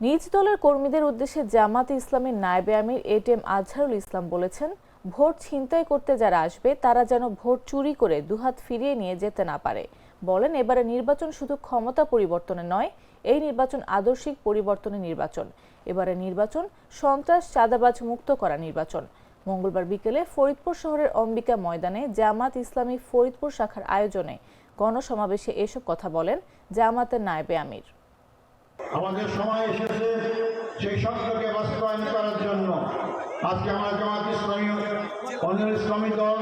নিজ দলের কর্মীদের উদ্দেশ্যে জামাতে ইসলামের নায়েবে আমির এটিএম আজহারুল ইসলাম বলেছেন, ভোট ছিনতাই করতে যারা আসবে, তারা যেন ভোট চুরি করে দুহাত ফিরিয়ে নিয়ে যেতে না পারে। বলেন, এবারে নির্বাচন শুধু ক্ষমতা পরিবর্তনে নয়, এই নির্বাচন আদর্শিক পরিবর্তনের নির্বাচন। এবারে নির্বাচন, সন্ত্রাস, চাঁদাবাজ মুক্ত করা নির্বাচন। মঙ্গলবার বিকেলে ফরিদপুর শহরের অম্বিকা ময়দানে জামাত ইসলামী ফরিদপুর শাখার আয়োজনে গণসমাবেশে এসব কথা বলেন জামাতের নায়েবে আমির। আমাদের সময় এসেছে সেই শব্দকে বাস্তবায়ন করার জন্য। আজকে আমরা জামাত ইসলামী, অনিল ইসলামী দল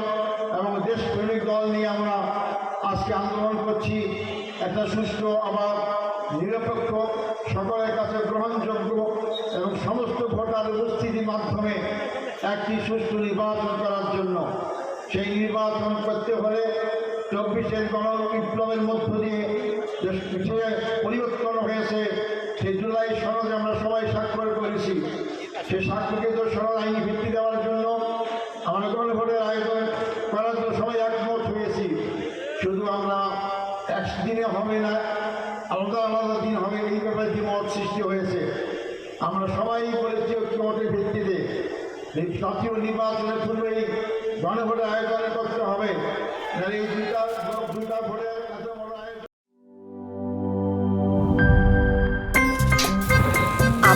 এবং দেশপ্রেমিক দল নিয়ে আমরা আজকে আন্দোলন করছি। একটা সুস্থ আবার নিরপেক্ষ, সকলের কাছে গ্রহণযোগ্য এবং সমস্ত ভোটার উপস্থিতির মাধ্যমে একটি সুষ্ঠু নির্বাচন করার জন্য। সেই নির্বাচন করতে হলে চব্বিশের গণ বিপ্লবের মধ্য দিয়ে যে যে পরিবর্তন হয়েছে সেই জুলাই সনদে আমরা সবাই স্বাক্ষর করেছি। সে স্বাক্ষরকে তো সনদ আইনি ভিত্তি দেওয়ার জন্য আমরা গণভোটের আয়োজন করার তো সবাই একমত হয়েছি। শুধু আমরা একদিনে হবে না, আলাদা আলাদা দিন হবে, এই ব্যাপারে দ্বিমত সৃষ্টি হয়েছে। আমরা সবাই বলেছি ঐক্যমতের ভিত্তিতে এই জাতীয় নির্বাচনের পূর্বেই গণভোটের আয়োজন করতে হবে। এই দুইটা দুইটা ভোটের